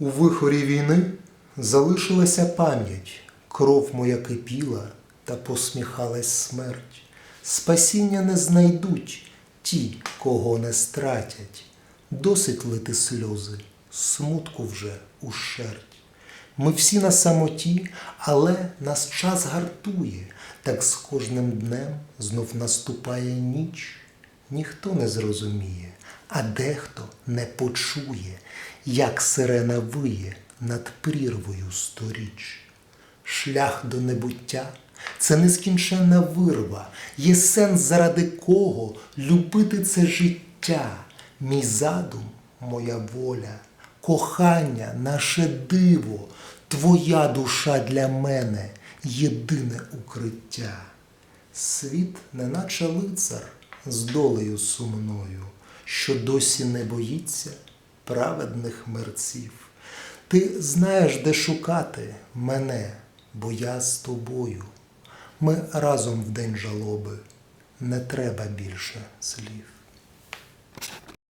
У вихорі війни залишилася пам'ять, кров моя кипіла та посміхалась смерть. Спасіння не знайдуть ті, кого не стратять. Досить лити сльози, смутку вже ущерть. Ми всі на самоті, але нас час гартує, так з кожним днем знов наступає ніч. Ніхто не зрозуміє, а дехто не почує, як сирена виє над прірвою сторіч. Шлях до небуття це нескінченна вирва, є сенс, заради кого любити це життя, мій задум, моя воля, кохання, наше диво, твоя душа для мене єдине укриття. Світ, неначе лицар з долею сумною, що досі не боїться праведних мерців. Ти знаєш, де шукати мене, бо я з тобою. Ми разом в день жалоби, не треба більше слів.